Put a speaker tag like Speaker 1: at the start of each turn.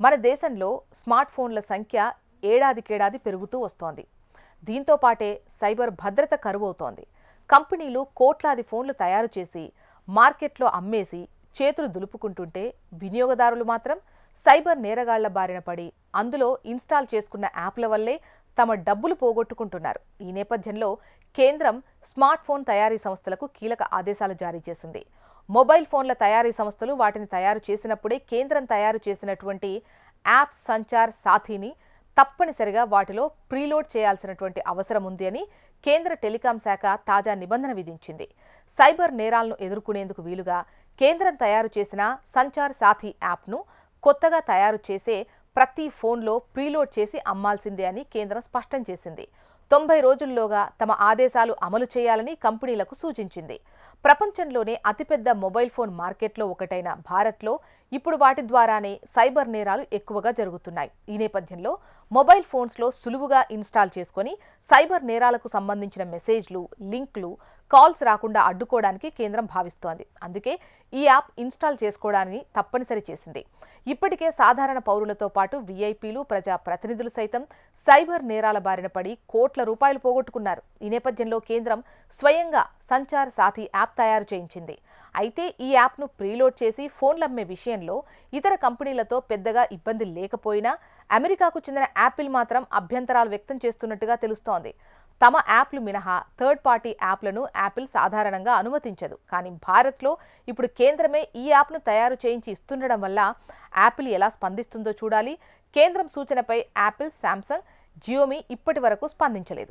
Speaker 1: మన దేశంలో స్మార్ట్ ఫోన్ల సంఖ్య ఏడాదికేడాది పెరుగుతూ వస్తోంది. దీంతో పాటే సైబర్ భద్రత కరువవుతోంది. కంపెనీలు కోట్లాది ఫోన్లు తయారు చేసి మార్కెట్లో అమ్మేసి చేతులు దులుపుకుంటుంటే వినియోగదారులు మాత్రం సైబర్ నేరగాళ్ళ బారిన పడి అందులో ఇన్స్టాల్ చేసుకున్న యాప్ల వల్లే తమ డబ్బులు పోగొట్టుకుంటున్నారు. ఈ నేపథ్యంలో కేంద్రం స్మార్ట్ ఫోన్ తయారీ సంస్థలకు కీలక ఆదేశాలు జారీ చేసింది. మొబైల్ ఫోన్ల తయారీ సంస్థలు వాటిని తయారు చేసినప్పుడే కేంద్రం తయారు చేసినటువంటి యాప్ సంచార్ సాథీని తప్పనిసరిగా వాటిలో ప్రీలోడ్ చేయాల్సినటువంటి అవసరం ఉంది అని కేంద్ర టెలికాం శాఖ తాజా నిబంధన విధించింది. సైబర్ నేరాలను ఎదుర్కొనేందుకు వీలుగా కేంద్రం తయారు చేసిన సంచార్ సాథీ యాప్ను కొత్తగా తయారు చేసే ప్రతి ఫోన్లో ప్రీలోడ్ చేసి అమ్మాల్సిందే అని కేంద్రం స్పష్టం చేసింది. తొంభై రోజుల్లోగా తమ ఆదేశాలు అమలు చేయాలని కంపెనీలకు సూచించింది. ప్రపంచంలోనే అతిపెద్ద మొబైల్ ఫోన్ మార్కెట్లో ఒకటైన భారత్లో ఇప్పుడు వాటి ద్వారానే సైబర్ నేరాలు ఎక్కువగా జరుగుతున్నాయి. ఈ నేపథ్యంలో మొబైల్ ఫోన్స్లో సులువుగా ఇన్స్టాల్ చేసుకొని సైబర్ నేరాలకు సంబంధించిన మెసేజ్లు లింక్లు కాల్స్ రాకుండా అడ్డుకోవడానికి కేంద్రం భావిస్తోంది. అందుకే ఈ యాప్ ఇన్స్టాల్ చేసుకోవడాన్ని తప్పనిసరి చేసింది. ఇప్పటికే సాధారణ పౌరులతో పాటు వీఐపీలు ప్రజా ప్రతినిధులు సైతం సైబర్ నేరాల బారిన పడి కోట్ల రూపాయలు పోగొట్టుకున్నారు. ఈ నేపథ్యంలో కేంద్రం స్వయంగా సంచార్ సాథి యాప్ తయారు చేయించింది. అయితే ఈ యాప్ను ప్రీలోడ్ చేసి ఫోన్లు అమ్మే విషయంలో ఇతర కంపెనీలతో పెద్దగా ఇబ్బంది లేకపోయినా అమెరికాకు చెందిన యాపిల్ మాత్రం అభ్యంతరాలు వ్యక్తం చేస్తున్నట్టుగా తెలుస్తోంది. తమ యాప్లు మినహా థర్డ్ పార్టీ యాప్లను యాపిల్ సాధారణంగా అనుమతించదు. కానీ భారత్లో ఇప్పుడు కేంద్రమే ఈ యాప్ను తయారు చేయించి ఇస్తుండడం వల్ల యాపిల్ ఎలా స్పందిస్తుందో చూడాలి. కేంద్రం సూచనపై యాపిల్ శాంసంగ్ జియోమి ఇప్పటి వరకు స్పందించలేదు.